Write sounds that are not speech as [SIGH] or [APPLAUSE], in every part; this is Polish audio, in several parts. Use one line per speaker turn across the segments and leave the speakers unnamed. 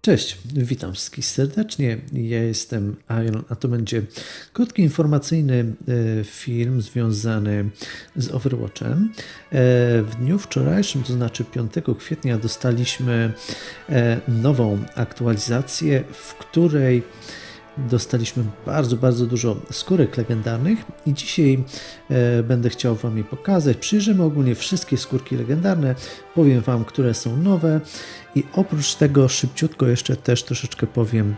Cześć, witam wszystkich serdecznie. Ja jestem Iron, a to będzie krótki informacyjny e, film związany z Overwatchem. E, W dniu wczorajszym, to znaczy 5 kwietnia, dostaliśmy e, nową aktualizację, w której dostaliśmy bardzo, bardzo dużo skórek legendarnych i dzisiaj e, będę chciał Wam je pokazać. Przyjrzymy ogólnie wszystkie skórki legendarne, powiem Wam, które są nowe i oprócz tego szybciutko jeszcze też troszeczkę powiem,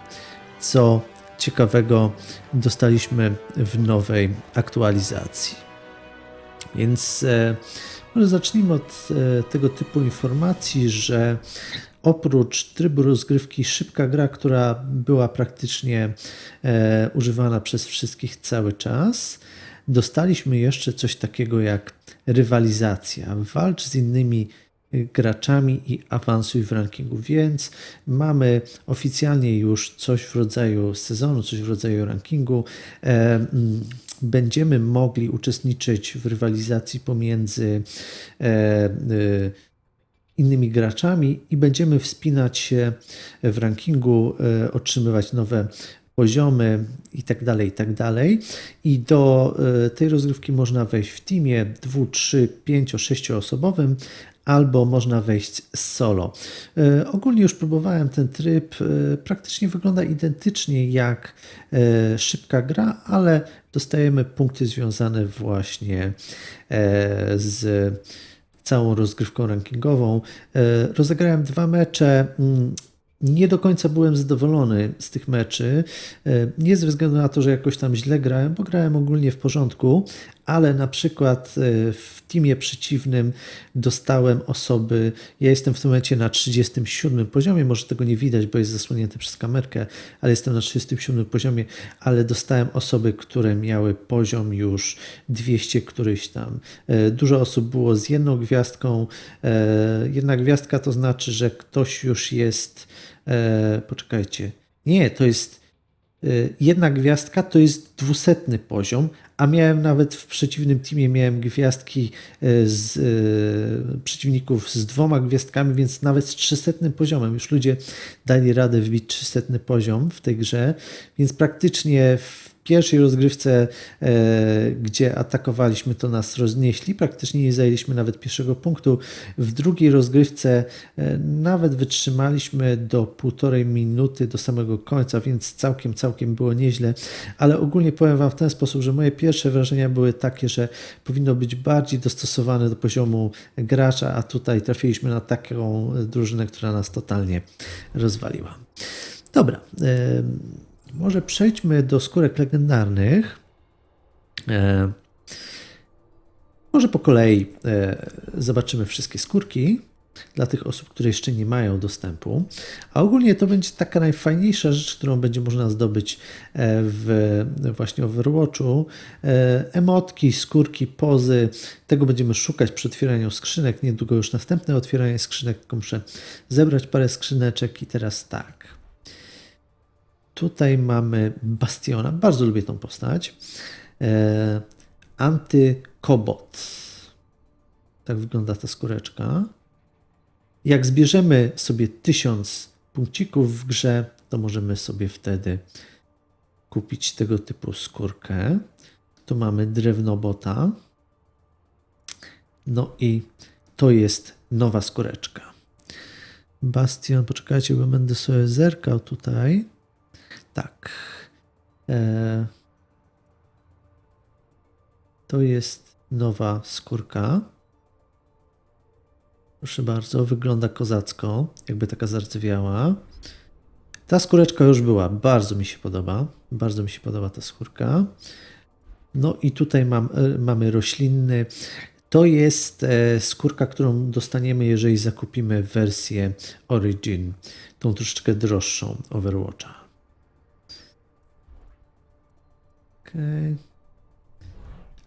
co ciekawego dostaliśmy w nowej aktualizacji. Więc e, może zacznijmy od e, tego typu informacji, że oprócz trybu rozgrywki szybka gra, która była praktycznie e, używana przez wszystkich cały czas, dostaliśmy jeszcze coś takiego jak rywalizacja. Walcz z innymi graczami i awansuj w rankingu, więc mamy oficjalnie już coś w rodzaju sezonu, coś w rodzaju rankingu. E, Będziemy mogli uczestniczyć w rywalizacji pomiędzy e, e, innymi graczami i będziemy wspinać się w rankingu, e, otrzymywać nowe poziomy i tak dalej, i tak. I do tej rozgrywki można wejść w teamie 2, 3, 5, 6 osobowym albo można wejść solo. E, Ogólnie już próbowałem ten tryb, e, praktycznie wygląda identycznie jak e, szybka gra, ale dostajemy punkty związane właśnie z całą rozgrywką rankingową. Rozegrałem dwa mecze. mm, Nie do końca byłem zadowolony z tych meczy. Nie ze względu na to, że jakoś tam źle grałem, bo grałem ogólnie w porządku, ale na przykład e, w teamie przeciwnym dostałem osoby. Ja jestem w tym momencie na 37 poziomie, może tego nie widać, bo jest zasłonięte przez kamerkę, ale jestem na 37 poziomie, ale dostałem osoby, które miały poziom już 200 któryś tam. E, Dużo osób było z jedną gwiazdką. E, Jedna gwiazdka to znaczy, że ktoś już jest. e, Poczekajcie. Nie, to jest Y, jedna gwiazdka to jest dwusetny poziom, a miałem nawet w przeciwnym teamie miałem gwiazdki y, z y, przeciwników z dwoma gwiazdkami, więc nawet z trzysetnym poziomem. Już ludzie dali radę wbić trzysetny poziom w tej grze, więc praktycznie w pierwszej rozgrywce, e, gdzie atakowaliśmy, to nas roznieśli. Praktycznie nie zajęliśmy nawet pierwszego punktu. W drugiej rozgrywce e, nawet wytrzymaliśmy do półtorej minuty do samego końca, więc całkiem, całkiem było nieźle. Ale ogólnie powiem Wam w ten sposób, że moje pierwsze wrażenia były takie, że powinno być bardziej dostosowane do poziomu gracza, a tutaj trafiliśmy na taką drużynę, która nas totalnie rozwaliła. Dobra. em, może przejdźmy do skórek legendarnych. E, może po kolei e, zobaczymy wszystkie skórki dla tych osób, które jeszcze nie mają dostępu. A ogólnie to będzie taka najfajniejsza rzecz, którą będzie można zdobyć e, w właśnie Overwatchu. Emotki, skórki, pozy. Tego będziemy szukać przy otwieraniu skrzynek. Niedługo już następne otwieranie skrzynek, tylko muszę zebrać parę skrzyneczek i teraz tak. Tutaj mamy Bastiona. Bardzo lubię tą postać. E, Antykobot. Tak wygląda ta skóreczka. Jak zbierzemy sobie 1000 punkcików w grze, to możemy sobie wtedy kupić tego typu skórkę. Tu mamy drewnobota. No i to jest nowa skóreczka. Bastion, poczekajcie, bo będę sobie zerkał tutaj. Tak. E, to jest nowa skórka. Proszę bardzo, wygląda kozacko, jakby taka zardzewiała. Ta skóreczka już była, bardzo mi się podoba. Bardzo mi się podoba ta skórka. No i tutaj mam, e, mamy roślinny. To jest e, skórka, którą dostaniemy, jeżeli zakupimy wersję Origin, tą troszeczkę droższą Overwatcha. Okej.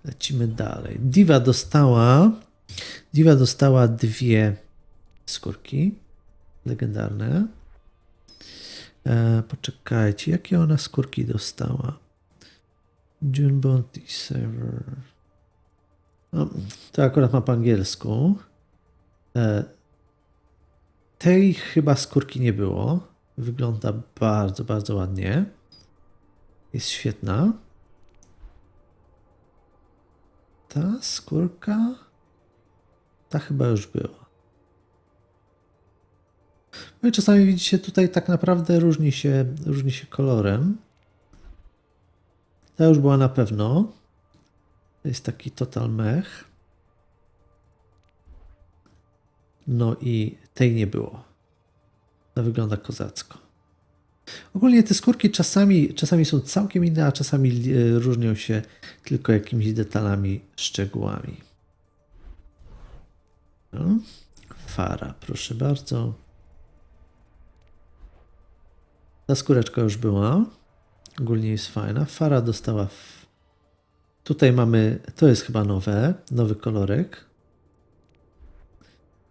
Lecimy dalej. Diva dostała. Diva dostała dwie skórki legendarne. E, poczekajcie, jakie ona skórki dostała? June Bounty Server. No, to akurat ma po angielsku. E, tej chyba skórki nie było. Wygląda bardzo, bardzo ładnie. Jest świetna. Ta skórka. Ta chyba już była. No i czasami widzicie tutaj tak naprawdę różni się, różni się kolorem. Ta już była na pewno. To jest taki total mech. No i tej nie było. To wygląda kozacko. Ogólnie te skórki czasami, czasami są całkiem inne, a czasami e, różnią się tylko jakimiś detalami, szczegółami. No. Fara, proszę bardzo. Ta skóreczka już była. Ogólnie jest fajna. Fara dostała. W... Tutaj mamy. To jest chyba nowe. Nowy kolorek.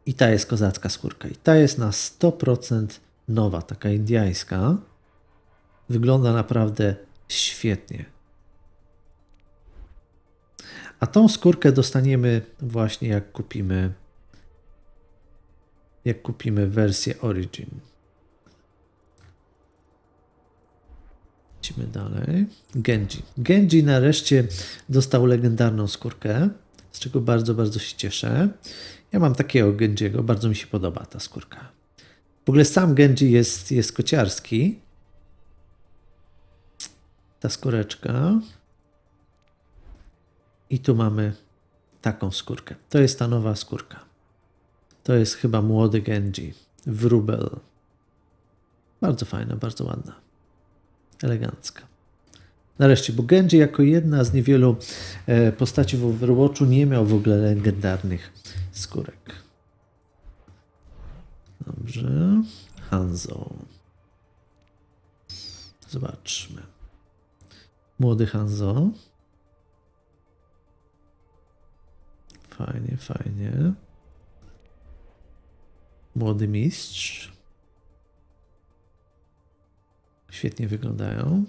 I ta jest kozacka skórka. I ta jest na 100% nowa, taka indyjska. Wygląda naprawdę świetnie. A tą skórkę dostaniemy właśnie jak kupimy jak kupimy wersję Origin. Idźmy dalej. Genji. Genji nareszcie dostał legendarną skórkę, z czego bardzo, bardzo się cieszę. Ja mam takiego Genjiego, bardzo mi się podoba ta skórka. W ogóle sam Genji jest, jest kociarski. Ta skóreczka. I tu mamy taką skórkę. To jest ta nowa skórka. To jest chyba młody Genji. Wróbel. Bardzo fajna, bardzo ładna. Elegancka. Nareszcie, bo Genji jako jedna z niewielu e, postaci w Overwatchu nie miał w ogóle legendarnych skórek. Dobrze. Hanzo. Zobaczmy. Młody Hanzo. Fajnie, fajnie. Młody mistrz. Świetnie wyglądają.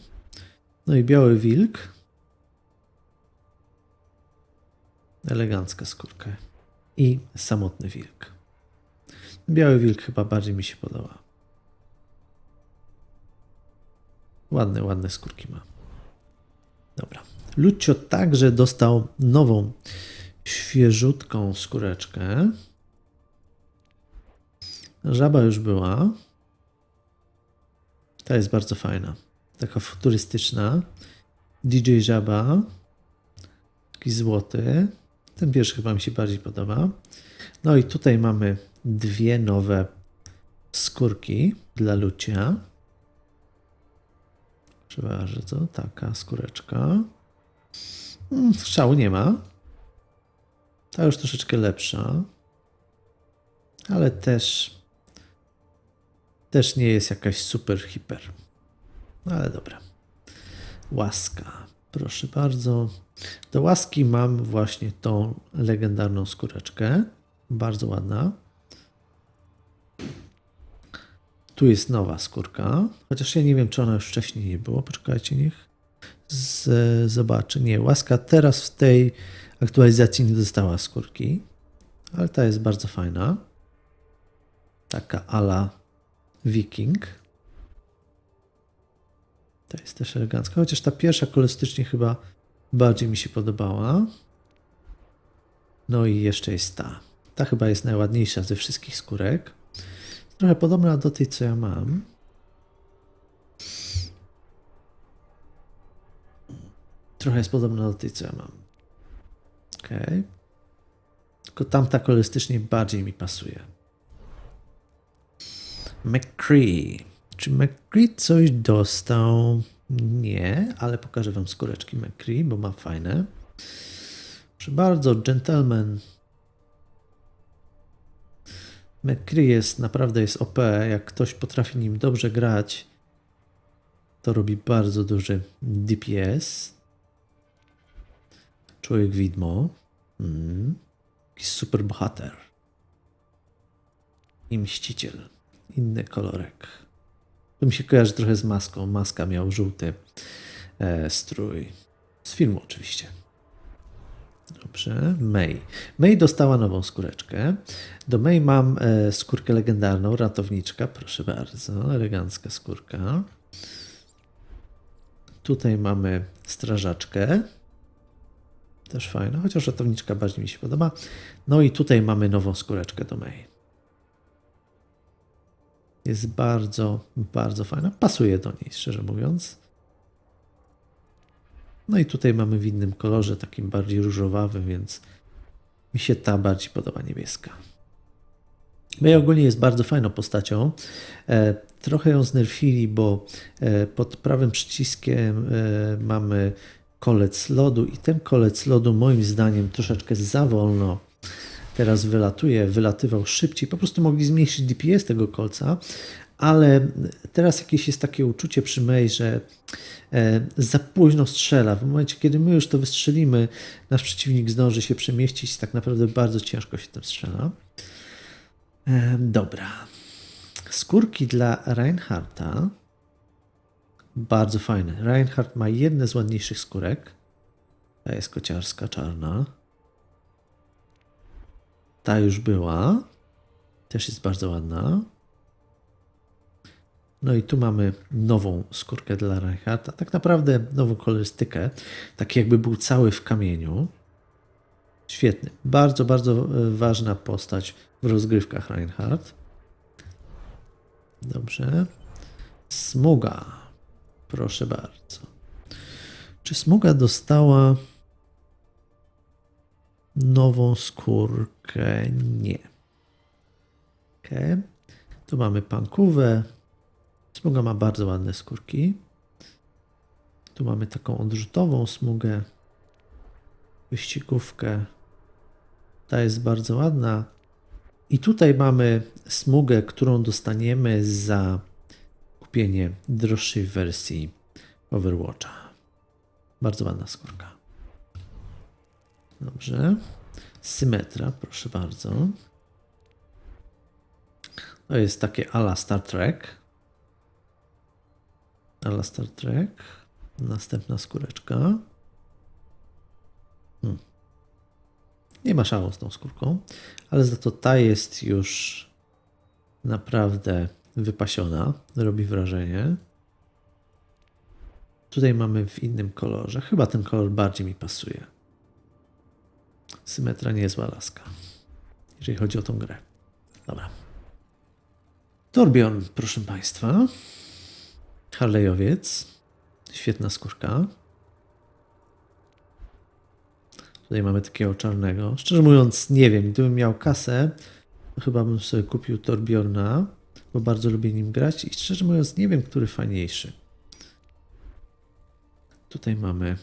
No i biały wilk. Elegancka skórka. I samotny wilk. Biały wilk chyba bardziej mi się podoba. Ładne, ładne skórki ma. Dobra. Lucio także dostał nową, świeżutką skóreczkę. Żaba już była. Ta jest bardzo fajna. Taka futurystyczna. DJ Żaba. Taki złoty. Ten pierwszy chyba mi się bardziej podoba. No i tutaj mamy dwie nowe skórki dla Lucia. Proszę bardzo, taka skóreczka. Hmm, strzału nie ma. Ta już troszeczkę lepsza. Ale też też nie jest jakaś super hiper. No ale dobra. Łaska. Proszę bardzo. Do łaski mam właśnie tą legendarną skóreczkę. Bardzo ładna. Tu jest nowa skórka. Chociaż ja nie wiem, czy ona już wcześniej nie było. Poczekajcie, niech z, zobaczę. Nie, łaska teraz w tej aktualizacji nie dostała skórki. Ale ta jest bardzo fajna. Taka ala Viking. To jest też elegancka, chociaż ta pierwsza kolorystycznie chyba bardziej mi się podobała. No i jeszcze jest ta. Ta chyba jest najładniejsza ze wszystkich skórek. Trochę podobna do tej, co ja mam. Trochę jest podobna do tej, co ja mam. Ok. Tylko tamta kolorystycznie bardziej mi pasuje. McCree. Czy McCree coś dostał? Nie, ale pokażę Wam skóreczki McCree, bo ma fajne. Proszę bardzo, gentleman. McCree jest naprawdę jest OP. Jak ktoś potrafi nim dobrze grać, to robi bardzo duży DPS. Człowiek widmo. Mm. Jakiś super bohater. I mściciel inny kolorek. To mi się kojarzy trochę z maską. Maska miał żółty e, strój. Z filmu oczywiście. Dobrze, May. May dostała nową skóreczkę. Do May mam e, skórkę legendarną, ratowniczka, proszę bardzo, elegancka skórka. Tutaj mamy strażaczkę. Też fajna, chociaż ratowniczka bardziej mi się podoba. No i tutaj mamy nową skóreczkę do May. Jest bardzo, bardzo fajna. Pasuje do niej, szczerze mówiąc. No i tutaj mamy w innym kolorze, takim bardziej różowawym, więc mi się ta bardziej podoba niebieska. May ogólnie jest bardzo fajną postacią. E, trochę ją znerfili, bo e, pod prawym przyciskiem e, mamy kolec lodu i ten kolec lodu moim zdaniem troszeczkę za wolno teraz wylatuje, wylatywał szybciej. Po prostu mogli zmniejszyć DPS tego kolca, ale teraz jakieś jest takie uczucie przy May, że e, za późno strzela. W momencie, kiedy my już to wystrzelimy, nasz przeciwnik zdąży się przemieścić. Tak naprawdę bardzo ciężko się tym strzela. E, dobra. Skórki dla Reinharta. Bardzo fajne. Reinhardt ma jedne z ładniejszych skórek. Ta jest kociarska, czarna. Ta już była. Też jest bardzo ładna. No i tu mamy nową skórkę dla Reinhardta. Tak naprawdę nową kolorystykę. Tak jakby był cały w kamieniu. Świetny. Bardzo, bardzo e, ważna postać w rozgrywkach Reinhardt. Dobrze. Smuga. Proszę bardzo. Czy Smuga dostała nową skórkę? Nie. Ok. Tu mamy pankówę. Smuga ma bardzo ładne skórki. Tu mamy taką odrzutową smugę. Wyścigówkę. Ta jest bardzo ładna. I tutaj mamy smugę, którą dostaniemy za kupienie droższej wersji Overwatcha. Bardzo ładna skórka. Dobrze. Symetra, proszę bardzo. To jest takie ala Star Trek. Ala Star Trek. Następna skóreczka. Hmm. Nie ma szału z tą skórką, ale za to ta jest już naprawdę wypasiona. Robi wrażenie. Tutaj mamy w innym kolorze. Chyba ten kolor bardziej mi pasuje. Symetra niezła laska. Jeżeli chodzi o tą grę. Dobra. Torbjorn, proszę Państwa. Harleyowiec. Świetna skórka. Tutaj mamy takiego czarnego. Szczerze mówiąc, nie wiem. Gdybym miał kasę, to chyba bym sobie kupił Torbjorna, bo bardzo lubię nim grać i szczerze mówiąc, nie wiem, który fajniejszy. Tutaj mamy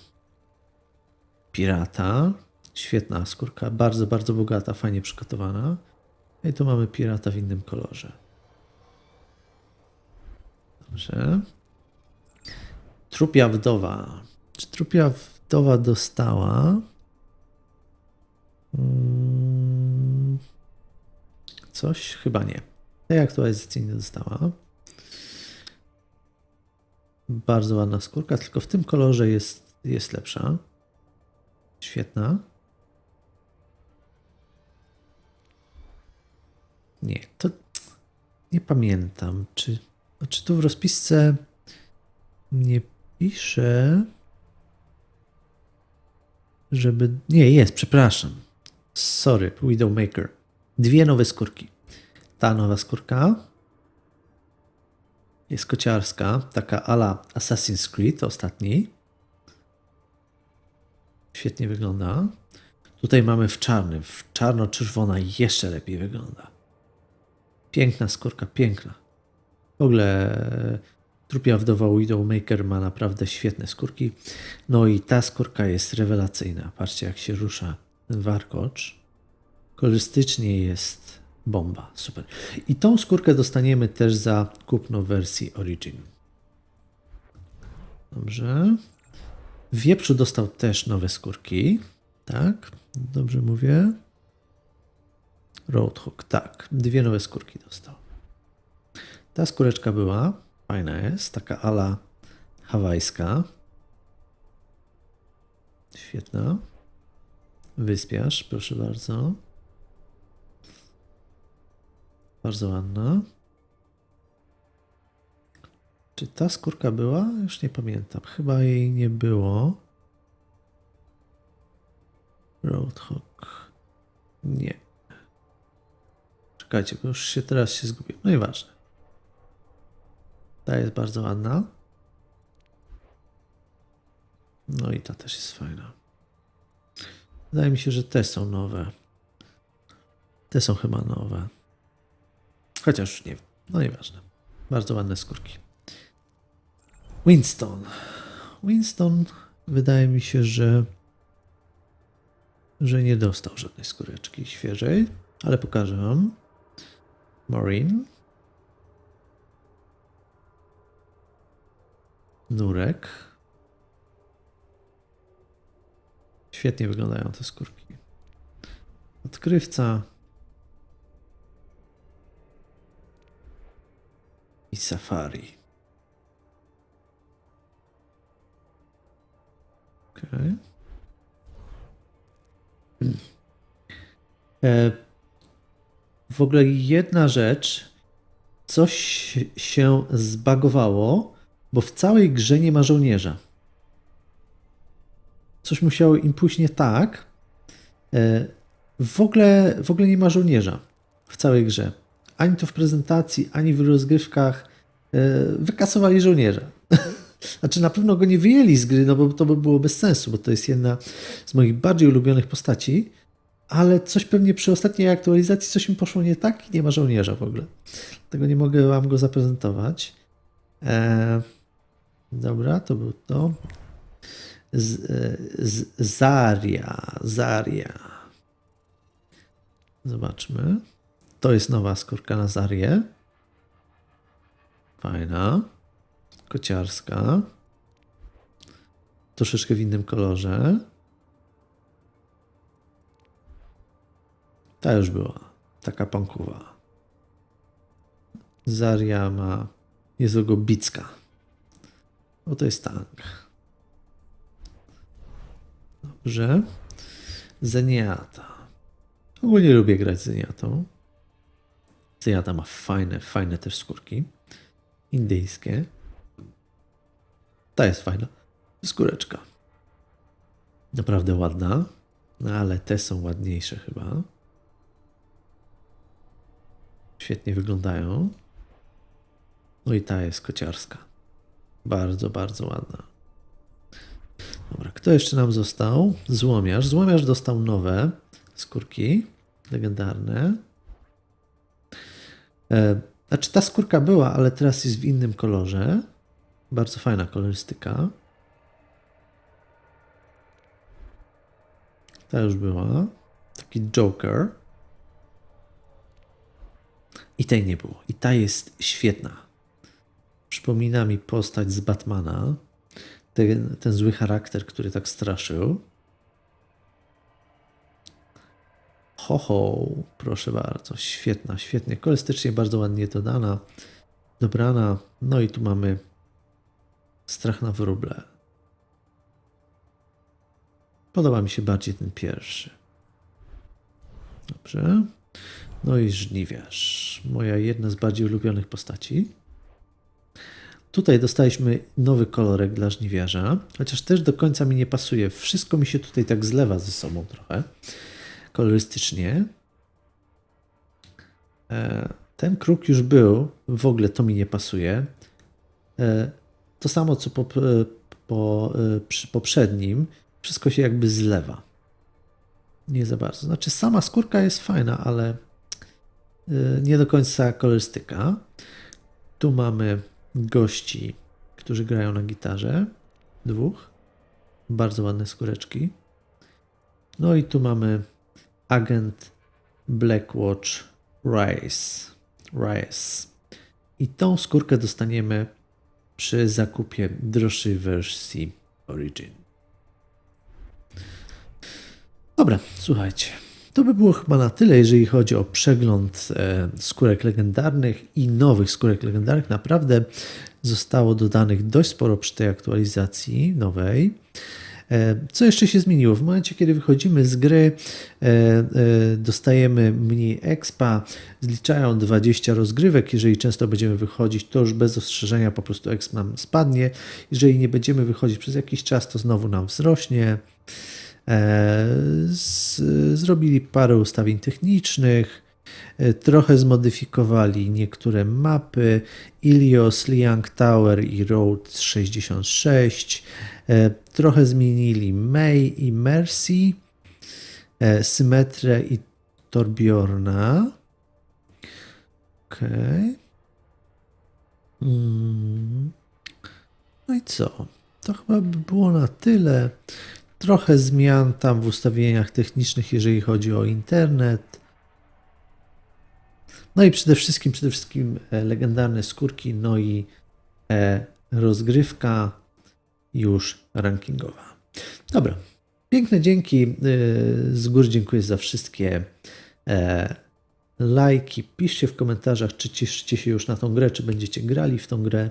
pirata. Świetna skórka, bardzo, bardzo bogata, fajnie przygotowana. I tu mamy pirata w innym kolorze. Dobrze. Trupia wdowa. Czy trupia wdowa dostała? Mm, Coś? Chyba nie. Tej aktualizacji nie dostała. Bardzo ładna skórka, tylko w tym kolorze jest, jest lepsza. Świetna. Nie, to nie pamiętam, czy, czy tu w rozpisce nie pisze, żeby... Nie, jest, przepraszam. Sorry, Widowmaker. Dwie nowe skórki. Ta nowa skórka jest kociarska, taka ala Assassin's Creed ostatni. Świetnie wygląda. Tutaj mamy w czarnym, w czarno-czerwona jeszcze lepiej wygląda. Piękna skórka, piękna. W ogóle trupia wdowa Widowmaker ma naprawdę świetne skórki. No i ta skórka jest rewelacyjna. Patrzcie jak się rusza ten warkocz. Kolorystycznie jest bomba, super. I tą skórkę dostaniemy też za kupno wersji Origin. Dobrze. Wieprzu dostał też nowe skórki. Tak, dobrze mówię. Roadhog, tak. Dwie nowe skórki dostał. Ta skóreczka była, fajna jest, taka ala hawajska. Świetna. Wyspiarz, proszę bardzo. Bardzo ładna. Czy ta skórka była? Już nie pamiętam. Chyba jej nie było. Roadhog. Nie. Czekajcie, bo już się teraz się zgubiłem. No i ważne. Ta jest bardzo ładna. No i ta też jest fajna. Wydaje mi się, że te są nowe. Te są chyba nowe. Chociaż nie wiem. No nieważne. Bardzo ładne skórki. Winston. Winston wydaje mi się, że że nie dostał żadnej skóreczki świeżej, ale pokażę wam. Maureen. Nurek. Świetnie wyglądają te skórki. Odkrywca. I safari. Okej. E, W ogóle jedna rzecz. Coś się zbagowało, bo w całej grze nie ma żołnierza. Coś musiało im pójść nie tak. E, W ogóle, w ogóle nie ma żołnierza w całej grze. Ani to w prezentacji, ani w rozgrywkach. E, Wykasowali żołnierza. [LAUGHS] Znaczy na pewno go nie wyjęli z gry, no bo to by było bez sensu, bo to jest jedna z moich bardziej ulubionych postaci, ale coś pewnie przy ostatniej aktualizacji coś mi poszło nie tak i nie ma żołnierza w ogóle. Tego nie mogę wam go zaprezentować. E, dobra, to był to. Z, e, z, Zaria, Zaria. Zobaczmy. To jest nowa skórka na Zarię. Fajna. Kociarska. Troszeczkę w innym kolorze. Ta już była. Taka pankowa. Zaria ma niezłego bicka. Bo to jest tank. Dobrze. Zeniata. Ogólnie lubię grać z Zeniatą. Zeniata ma fajne, fajne też skórki. Indyjskie. Ta jest fajna. Skóreczka. Naprawdę ładna. No ale te są ładniejsze chyba. Świetnie wyglądają. No i ta jest kociarska. Bardzo, bardzo ładna. Dobra, kto jeszcze nam został? Złomiarz. Złomiarz dostał nowe skórki legendarne. E, znaczy ta skórka była, ale teraz jest w innym kolorze. Bardzo fajna kolorystyka. Ta już była. Taki Joker. I tej nie było. I ta jest świetna. Przypomina mi postać z Batmana. Ten, ten zły charakter, który tak straszył. Ho, ho, proszę bardzo. Świetna, świetnie. Kolorystycznie bardzo ładnie dodana, dobrana. No i tu mamy strach na wróble. Podoba mi się bardziej ten pierwszy. Dobrze. No i żniwiarz. Moja jedna z bardziej ulubionych postaci. Tutaj dostaliśmy nowy kolorek dla żniwiarza, chociaż też do końca mi nie pasuje. Wszystko mi się tutaj tak zlewa ze sobą trochę kolorystycznie. E, Ten kruk już był, w ogóle to mi nie pasuje. E, To samo co po, po, e, przy poprzednim, wszystko się jakby zlewa. Nie za bardzo. Znaczy, sama skórka jest fajna, ale nie do końca kolorystyka. Tu mamy gości, którzy grają na gitarze. Dwóch. Bardzo ładne skóreczki. No i tu mamy agent Blackwatch Rise. Rise. I tą skórkę dostaniemy przy zakupie droższej wersji Origin. Dobra, słuchajcie. To by było chyba na tyle, jeżeli chodzi o przegląd e, skórek legendarnych i nowych skórek legendarnych. Naprawdę zostało dodanych dość sporo przy tej aktualizacji nowej. E, Co jeszcze się zmieniło? W momencie, kiedy wychodzimy z gry, e, dostajemy mniej expa, zliczają 20 rozgrywek. Jeżeli często będziemy wychodzić, to już bez ostrzeżenia po prostu exp nam spadnie. Jeżeli nie będziemy wychodzić przez jakiś czas, to znowu nam wzrośnie. E, z, zrobili parę ustawień technicznych, e, trochę zmodyfikowali niektóre mapy, Ilios, Liang Tower i Road 66, e, trochę zmienili May i Mercy, Symetrę i Torbjorna. Okej. Mm. No i co? To chyba by było na tyle. Trochę zmian tam w ustawieniach technicznych, jeżeli chodzi o internet. No i przede wszystkim, przede wszystkim e, legendarne skórki, no i e, rozgrywka już rankingowa. Dobra, piękne dzięki. e, Z góry dziękuję za wszystkie lajki. Piszcie w komentarzach, czy cieszycie się już na tą grę, czy będziecie grali w tą grę.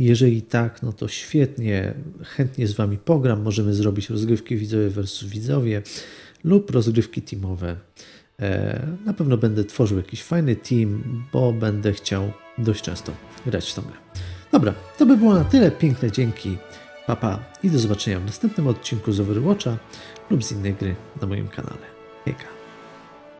Jeżeli tak, no to świetnie, chętnie z Wami pogram. Możemy zrobić rozgrywki widzowie versus widzowie lub rozgrywki teamowe. E, Na pewno będę tworzył jakiś fajny team, bo będę chciał dość często grać w tą grę. Dobra, to by było na tyle. Piękne dzięki, papa i do zobaczenia w następnym odcinku z Overwatcha lub z innej gry na moim kanale. Hejka.